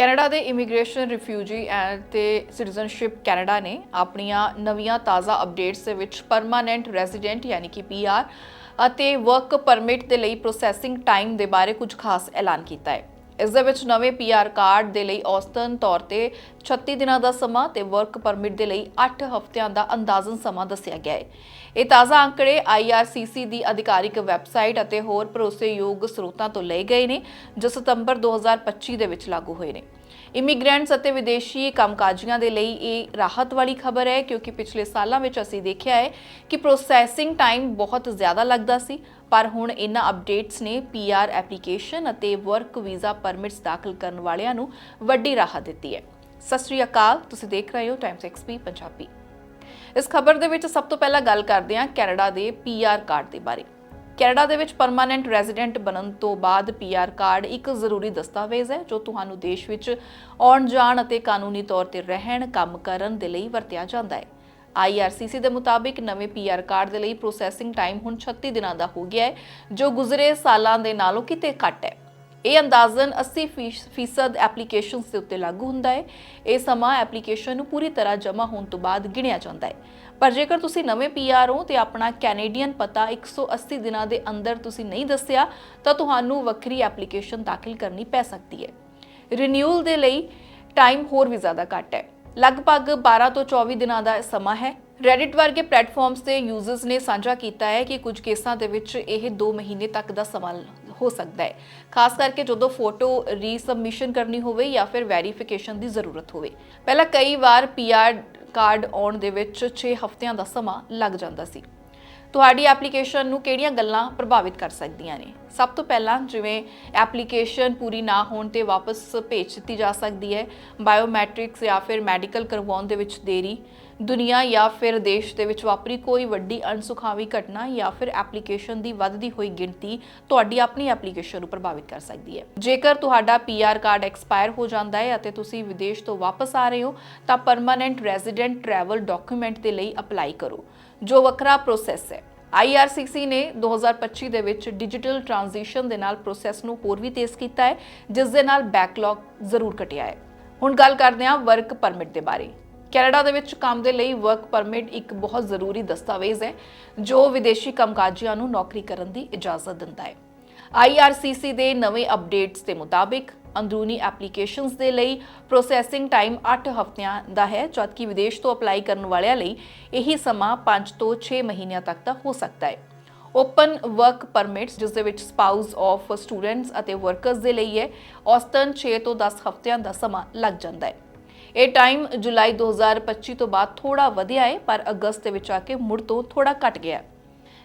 Canada ਦੇ immigration refugee and ਤੇ citizenship Canada ਨੇ ਆਪਣੀਆਂ ਨਵੀਆਂ ਤਾਜ਼ਾ ਅਪਡੇਟਸ ਦੇ ਵਿੱਚ ਪਰਮਾਨੈਂਟ ਰੈਜ਼ੀਡੈਂਟ ਯਾਨੀ ਕਿ ਪੀਆਰ ਅਤੇ ਵਰਕ ਪਰਮਿਟ ਦੇ ਲਈ ਪ੍ਰੋਸੈਸਿੰਗ ਟਾਈਮ ਦੇ ਬਾਰੇ ਕੁਝ ਖਾਸ ਐਲਾਨ ਕੀਤਾ ਹੈ। ਇਸ ਦੇ ਵਿੱਚ ਨਵੇਂ ਪੀਆਰ ਕਾਰਡ ਦੇ ਲਈ ਔਸਤਨ ਤੌਰ ਤੇ 36 ਦਿਨਾਂ ਦਾ ਸਮਾਂ ਤੇ ਵਰਕ ਪਰਮਿਟ ਦੇ ਲਈ 8 ਹਫ਼ਤਿਆਂ ਦਾ ਅੰਦਾਜ਼ਨ ਸਮਾਂ ਦੱਸਿਆ ਗਿਆ ਹੈ। ਇਹ ਤਾਜ਼ਾ ਅੰਕੜੇ IRCC ਦੀ ਅਧਿਕਾਰਿਕ ਵੈਬਸਾਈਟ ਅਤੇ ਹੋਰ ਭਰੋਸੇਯੋਗ ਸਰੋਤਾਂ ਤੋਂ ਲਏ ਗਏ ਨੇ, ਜੋ ਸਤੰਬਰ 2025 ਦੇ ਵਿੱਚ ਲਾਗੂ ਹੋਏ ਨੇ। ਇਮੀਗ੍ਰੈਂਟਸ ਅਤੇ ਵਿਦੇਸ਼ੀ ਕੰਮਕਾਜੀਆਂ ਦੇ ਲਈ ਇਹ ਰਾਹਤ ਵਾਲੀ ਖਬਰ ਹੈ, ਕਿਉਂਕਿ ਪਿਛਲੇ ਸਾਲਾਂ ਵਿੱਚ ਅਸੀਂ ਦੇਖਿਆ ਹੈ ਕਿ ਪ੍ਰੋਸੈਸਿੰਗ ਟਾਈਮ ਬਹੁਤ ਜ਼ਿਆਦਾ ਲੱਗਦਾ ਸੀ। ਪਰ ਹੁਣ ਇਹਨਾਂ ਅਪਡੇਟਸ ਨੇ ਪੀਆਰ ਐਪਲੀਕੇਸ਼ਨ ਅਤੇ ਵਰਕ ਵੀਜ਼ਾ ਪਰਮਿਟਸ ਦਾਖਲ ਕਰਨ ਵਾਲਿਆਂ ਨੂੰ ਵੱਡੀ ਰਾਹਤ ਦਿੱਤੀ ਹੈ। ਸਤਿ ਸ੍ਰੀ ਅਕਾਲ, ਤੁਸੀਂ ਦੇਖ ਰਹੇ ਹੋ ਟਾਈਮਸ ਐਕਸਪੀ ਪੰਜਾਬੀ। ਇਸ ਖਬਰ ਦੇ ਵਿੱਚ ਸਭ ਤੋਂ ਪਹਿਲਾਂ ਗੱਲ ਕਰਦੇ ਹਾਂ ਕੈਨੇਡਾ ਦੇ ਪੀਆਰ ਕਾਰਡ ਦੇ ਬਾਰੇ। ਕੈਨੇਡਾ ਦੇ ਵਿੱਚ ਪਰਮਾਨੈਂਟ ਰੈਜ਼ੀਡੈਂਟ ਬਣਨ ਤੋਂ ਬਾਅਦ ਪੀਆਰ ਕਾਰਡ ਇੱਕ ਜ਼ਰੂਰੀ ਦਸਤਾਵੇਜ਼ ਹੈ, ਜੋ ਤੁਹਾਨੂੰ ਦੇਸ਼ ਵਿੱਚ ਆਉਣ, ਜਾਣ ਅਤੇ ਕਾਨੂੰਨੀ ਤੌਰ ਤੇ ਰਹਿਣ, ਕੰਮ ਕਰਨ ਦੇ ਲਈ ਵਰਤਿਆ ਜਾਂਦਾ ਹੈ। IRCC ਦੇ ਮੁਤਾਬਿਕ ਨਵੇਂ ਪੀਆਰ ਕਾਰਡ ਦੇ ਲਈ ਪ੍ਰੋਸੈਸਿੰਗ ਟਾਈਮ ਹੁਣ 36 ਦਿਨਾਂ ਦਾ ਹੋ ਗਿਆ ਹੈ, ਜੋ ਗੁਜ਼ਰੇ ਸਾਲਾਂ ਦੇ ਨਾਲੋਂ ਕਿਤੇ ਘੱਟ ਹੈ। ਇਹ ਅੰਦਾਜ਼ਨ 80% ਫੀਸ- ਫੀਸਦ ਐਪਲੀਕੇਸ਼ਨਸ ਦੇ ਉੱਤੇ ਲਾਗੂ ਹੁੰਦਾ ਹੈ। ਇਹ ਸਮਾਂ ਐਪਲੀਕੇਸ਼ਨ ਨੂੰ ਪੂਰੀ ਤਰ੍ਹਾਂ ਜਮ੍ਹਾਂ ਹੋਣ ਤੋਂ ਬਾਅਦ ਗਿਣਿਆ ਜਾਂਦਾ ਹੈ। ਪਰ ਜੇਕਰ ਤੁਸੀਂ ਨਵੇਂ ਪੀਆਰ ਹੋ ਤੇ ਆਪਣਾ ਕੈਨੇਡੀਅਨ ਪਤਾ 180 ਦਿਨਾਂ ਦੇ ਅੰਦਰ ਤੁਸੀਂ ਨਹੀਂ ਦੱਸਿਆ, ਤਾਂ ਤੁਹਾਨੂੰ ਵੱਖਰੀ ਐਪਲੀਕੇਸ਼ਨ ਦਾਖਲ ਕਰਨੀ ਪੈ ਸਕਦੀ ਹੈ। ਰੀਨਿਊਅਲ ਦੇ ਲਈ ਟਾਈਮ ਹੋਰ ਵੀ ਜ਼ਿਆਦਾ ਘੱਟ ਹੈ। ਲਗਭਗ 12 ਤੋਂ 24 ਦਿਨਾਂ ਦਾ ਸਮਾਂ ਹੈ। ਰੈਡਿਟ ਵਰਗੇ ਪਲੇਟਫਾਰਮਸ ਤੇ ਯੂਜ਼ਰਸ ਨੇ ਸਾਂਝਾ ਕੀਤਾ ਹੈ ਕਿ ਕੁਝ ਕੇਸਾਂ ਦੇ ਵਿੱਚ ਇਹ 2 ਮਹੀਨੇ ਤੱਕ ਦਾ ਸਮਾਂ ਹੋ ਸਕਦਾ ਹੈ। ਖਾਸ ਕਰਕੇ ਜਦੋਂ ਫੋਟੋ ਰੀਸਬਮਿਸ਼ਨ ਕਰਨੀ ਹੋਵੇ ਜਾਂ ਫਿਰ ਵੈਰੀਫਿਕੇਸ਼ਨ ਦੀ ਜ਼ਰੂਰਤ ਹੋਵੇ। ਪਹਿਲਾਂ ਕਈ ਵਾਰ ਪੀਆਰ ਕਾਰਡ ਆਉਣ ਦੇ ਵਿੱਚ 6 ਹਫ਼ਤਿਆਂ ਦਾ ਸਮਾਂ ਲੱਗ ਜਾਂਦਾ ਸੀ। ਤੁਹਾਡੀ ਐਪਲੀਕੇਸ਼ਨ ਨੂੰ ਕਿਹੜੀਆਂ ਗੱਲਾਂ ਪ੍ਰਭਾਵਿਤ ਕਰ ਸਕਦੀਆਂ ਨੇ? ਸਭ ਤੋਂ ਪਹਿਲਾਂ ਜਿਵੇਂ ਐਪਲੀਕੇਸ਼ਨ ਪੂਰੀ ਨਾ ਹੋਣ ਤੇ ਵਾਪਸ ਭੇਜ ਦਿੱਤੀ ਜਾ ਸਕਦੀ ਹੈ, ਬਾਇਓਮੈਟ੍ਰਿਕਸ ਜਾਂ ਫਿਰ ਮੈਡੀਕਲ ਕਰਵਾਉਣ ਦੇ ਵਿੱਚ ਦੇਰੀ ਦੁਨੀਆ ਜਾਂ ਫਿਰ ਦੇਸ਼ ਦੇ ਵਿੱਚ ਵਾਪਰੀ ਕੋਈ ਵੱਡੀ ਅਣਸੁਖਾਵੀ ਘਟਨਾ ਜਾਂ ਫਿਰ ਐਪਲੀਕੇਸ਼ਨ ਦੀ ਵੱਧਦੀ ਹੋਈ ਗਿਣਤੀ ਤੁਹਾਡੀ ਆਪਣੀ ਐਪਲੀਕੇਸ਼ਨ ਨੂੰ ਪ੍ਰਭਾਵਿਤ ਕਰ ਸਕਦੀ ਹੈ। ਜੇਕਰ ਤੁਹਾਡਾ ਪੀਆਰ ਕਾਰਡ ਐਕਸਪਾਇਰ ਹੋ ਜਾਂਦਾ ਹੈ ਅਤੇ ਤੁਸੀਂ ਵਿਦੇਸ਼ ਤੋਂ ਵਾਪਸ ਆ ਰਹੇ ਹੋ, ਤਾਂ ਪਰਮਾਨੈਂਟ ਰੈਜ਼ੀਡੈਂਟ ਟਰੈਵਲ ਡਾਕੂਮੈਂਟ ਦੇ ਲਈ ਅਪਲਾਈ ਕਰੋ, ਜੋ ਵੱਖਰਾ ਪ੍ਰੋਸੈਸ ਹੈ। IRCC ਨੇ 2025 ਦੇ ਵਿੱਚ ਡਿਜੀਟਲ ਟ੍ਰਾਂਜੀਸ਼ਨ ਦੇ ਨਾਲ ਪ੍ਰੋਸੈਸ ਨੂੰ ਹੋਰ ਵੀ ਤੇਜ਼ ਕੀਤਾ ਹੈ, ਜਿਸ ਦੇ ਨਾਲ ਬੈਕਲੌਗ ਜ਼ਰੂਰ ਘਟਿਆ ਹੈ। ਹੁਣ ਗੱਲ ਕਰਦੇ ਹਾਂ ਵਰਕ ਪਰਮਿਟ ਦੇ ਬਾਰੇ। ਕੈਨੇਡਾ ਦੇ ਵਿੱਚ ਕੰਮ ਦੇ ਲਈ ਵਰਕ ਪਰਮਿਟ ਇੱਕ ਬਹੁਤ ਜ਼ਰੂਰੀ ਦਸਤਾਵੇਜ਼ ਹੈ, ਜੋ ਵਿਦੇਸ਼ੀ ਕੰਮਕਾਜੀਆਂ ਨੂੰ ਨੌਕਰੀ ਕਰਨ ਦੀ ਇਜਾਜ਼ਤ ਦਿੰਦਾ ਹੈ। IRCC ਦੇ ਨਵੇਂ ਅਪਡੇਟਸ ਦੇ ਮੁਤਾਬਿਕ, ਅੰਦਰੂਨੀ ਐਪਲੀਕੇਸ਼ਨਸ ਦੇ ਲਈ ਪ੍ਰੋਸੈਸਿੰਗ ਟਾਈਮ 8 ਹਫ਼ਤਿਆਂ ਦਾ ਹੈ, ਜਦਕਿ ਵਿਦੇਸ਼ ਤੋਂ ਅਪਲਾਈ ਕਰਨ ਵਾਲਿਆਂ ਲਈ ਇਹੀ ਸਮਾਂ 5 ਤੋਂ 6 ਮਹੀਨਿਆਂ ਤੱਕ ਦਾ ਹੋ ਸਕਦਾ ਹੈ। ਓਪਨ ਵਰਕ ਪਰਮਿਟਸ ਜਿਸ ਦੇ ਵਿੱਚ ਸਪਾਊਸ ਆਫ ਸਟੂਡੈਂਟਸ ਅਤੇ ਵਰਕਰਸ ਦੇ ਲਈ ਹੈ, ਔਸਤਨ 6 ਤੋਂ 10 ਹਫ਼ਤਿਆਂ ਦਾ ਸਮਾਂ ਲੱਗ ਜਾਂਦਾ ਹੈ। ਇਹ ਟਾਈਮ ਜੁਲਾਈ 2025 ਤੋਂ ਬਾਅਦ ਥੋੜਾ ਵਧਿਆ ਹੈ, ਪਰ ਅਗਸਤ ਦੇ ਵਿੱਚ ਆ ਕੇ ਮੁੜ ਤੋਂ ਥੋੜਾ ਘਟ ਗਿਆ ਹੈ।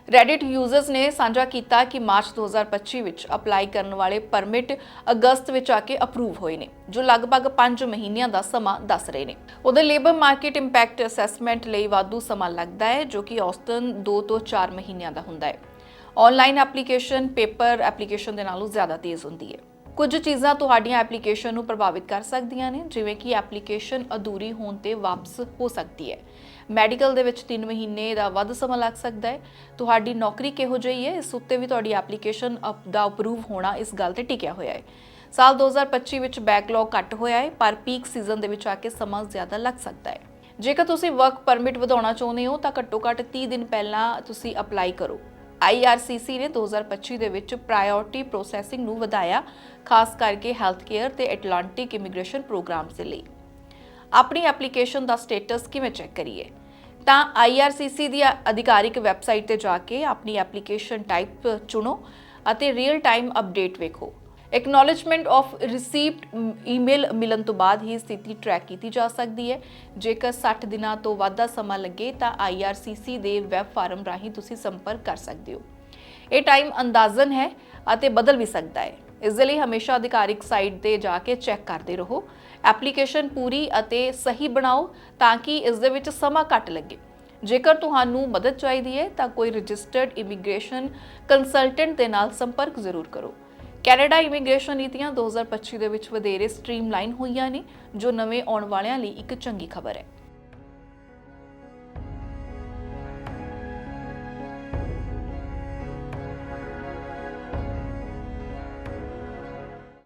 ਰੈਡਿਟ ਯੂਜ਼ਰਸ ਨੇ ਸਾਂਝਾ ਕੀਤਾ ਕਿ ਮਾਰਚ 2025 ਵਿੱਚ ਅਪਲਾਈ ਕਰਨ ਵਾਲੇ ਪਰਮਿਟ ਅਗਸਤ ਵਿੱਚ ਆ ਕੇ ਅਪਰੂਵ ਹੋਏ ਨੇ, ਜੋ ਲਗਭਗ 5 ਮਹੀਨਿਆਂ ਦਾ ਸਮਾਂ ਦੱਸ ਰਹੇ ਨੇ। ਉਹਦੇ ਲੇਬਰ ਮਾਰਕੀਟ ਇੰਪੈਕਟ ਅਸੈਸਮੈਂਟ ਲਈ ਵਾਧੂ ਸਮਾਂ ਲੱਗਦਾ ਹੈ, ਜੋ ਕਿ ਔਸਤਨ 2 ਤੋਂ 4 ਮਹੀਨਿਆਂ ਦਾ ਹੁੰਦਾ ਹੈ। ਆਨਲਾਈਨ ਐਪਲੀਕੇਸ਼ਨ ਪੇਪਰ ਐਪਲੀਕੇਸ਼ਨ ਦੇ ਨਾਲੋਂ ਜ਼ਿਆਦਾ ਤੇਜ਼ ਹੁੰਦੀ ਹੈ। ਕੁਝ ਚੀਜ਼ਾਂ ਤੁਹਾਡੀਆਂ ਐਪਲੀਕੇਸ਼ਨ ਨੂੰ ਪ੍ਰਭਾਵਿਤ ਕਰ ਸਕਦੀਆਂ ਨੇ, ਜਿਵੇਂ ਕਿ ਐਪਲੀਕੇਸ਼ਨ ਅਧੂਰੀ ਹੋਣ ਤੇ ਵਾਪਸ ਹੋ ਸਕਦੀ ਹੈ। ਮੈਡੀਕਲ ਦੇ ਵਿੱਚ 3 ਮਹੀਨੇ ਦਾ ਵੱਧ ਸਮਾਂ ਲੱਗ ਸਕਦਾ ਹੈ। ਤੁਹਾਡੀ ਨੌਕਰੀ ਕਿਹੋ ਜਿਹੀ ਹੈ, ਇਸ ਉੱਤੇ ਵੀ ਤੁਹਾਡੀ ਐਪਲੀਕੇਸ਼ਨ ਦਾ ਅਪਰੂਵ ਹੋਣਾ ਇਸ ਗੱਲ ਤੇ ਟਿਕਿਆ ਹੋਇਆ ਹੈ। ਸਾਲ 2025 ਵਿੱਚ ਬੈਕਲੌਗ ਘੱਟ ਹੋਇਆ ਹੈ, ਪਰ ਪੀਕ ਸੀਜ਼ਨ ਦੇ ਵਿੱਚ ਆ ਕੇ ਸਮਾਂ ਜ਼ਿਆਦਾ ਲੱਗ ਸਕਦਾ ਹੈ। ਜੇਕਰ ਤੁਸੀਂ ਵਰਕ ਪਰਮਿਟ ਵਧਾਉਣਾ ਚਾਹੁੰਦੇ ਹੋ, ਤਾਂ ਘੱਟੋ ਘੱਟ 30 ਦਿਨ ਪਹਿਲਾਂ ਤੁਸੀਂ ਅਪਲਾਈ ਕਰੋ। IRCC ਨੇ 2025 ਦੇ ਵਿੱਚ ਪ੍ਰਾਇੋਰਟੀ ਪ੍ਰੋਸੈਸਿੰਗ ਨੂੰ ਵਧਾਇਆ, ਖਾਸ ਕਰਕੇ ਹੈਲਥ ਕੇਅਰ ਤੇ ਐਟਲਾਂਟਿਕ ਇਮੀਗ੍ਰੇਸ਼ਨ ਪ੍ਰੋਗਰਾਮਸ ਦੇ ਲਈ। ਆਪਣੀ ਐਪਲੀਕੇਸ਼ਨ ਦਾ ਸਟੇਟਸ ਕਿਵੇਂ ਚੈੱਕ ਕਰੀਏ? ਤਾਂ IRCC ਦੀ ਅਧਿਕਾਰਿਕ ਵੈਬਸਾਈਟ ਤੇ ਜਾ ਕੇ ਆਪਣੀ ਐਪਲੀਕੇਸ਼ਨ ਟਾਈਪ ਚੁਣੋ ਅਤੇ ਰੀਅਲ ਟਾਈਮ ਅਪਡੇਟ ਵੇਖੋ। ਐਕਨੋਲਜਮੈਂਟ ਆਫ ਰਿਸੀਵਡ ਈਮੇਲ ਮਿਲਣ ਤੋਂ ਬਾਅਦ ਹੀ ਸਥਿਤੀ ਟਰੈਕ ਕੀਤੀ ਜਾ ਸਕਦੀ ਹੈ। ਜੇਕਰ 60 ਦਿਨਾਂ ਤੋਂ ਵੱਧ ਦਾ ਸਮਾਂ ਲੱਗੇ ਤਾਂ IRCC ਦੇ ਵੈਬ ਫਾਰਮ ਰਾਹੀਂ ਤੁਸੀਂ ਸੰਪਰਕ ਕਰ ਸਕਦੇ ਹੋ। ਇਹ ਟਾਈਮ ਅੰਦਾਜ਼ਨ ਹੈ ਅਤੇ ਬਦਲ ਵੀ ਸਕਦਾ ਹੈ। ਇਸ ਦੇ ਲਈ ਹਮੇਸ਼ਾ ਅਧਿਕਾਰਿਕ ਸਾਈਟ ਤੇ ਜਾ ਕੇ ਚੈੱਕ ਕਰਦੇ ਰਹੋ। ਐਪਲੀਕੇਸ਼ਨ ਪੂਰੀ ਅਤੇ ਸਹੀ ਬਣਾਓ ਤਾਂ ਕਿ ਇਸ ਦੇ ਵਿੱਚ ਸਮਾਂ ਘੱਟ ਲੱਗੇ। ਜੇਕਰ ਤੁਹਾਨੂੰ ਮਦਦ ਚਾਹੀਦੀ ਹੈ ਤਾਂ ਕੋਈ ਰਜਿਸਟਰਡ ਇਮੀਗ੍ਰੇਸ਼ਨ ਕੰਸਲਟੈਂਟ ਦੇ ਨਾਲ ਸੰਪਰਕ ਜ਼ਰੂਰ ਕਰੋ। ਕੈਨੇਡਾ ਇਮੀਗ੍ਰੇਸ਼ਨ ਨੀਤੀਆਂ 2025 ਦੇ ਵਿੱਚ ਵਧੇਰੇ ਸਟ੍ਰੀਮਲਾਈਨ ਹੋਈਆਂ ਨੇ, ਜੋ ਨਵੇਂ ਆਉਣ ਵਾਲਿਆਂ ਲਈ ਇੱਕ ਚੰਗੀ ਖਬਰ ਹੈ।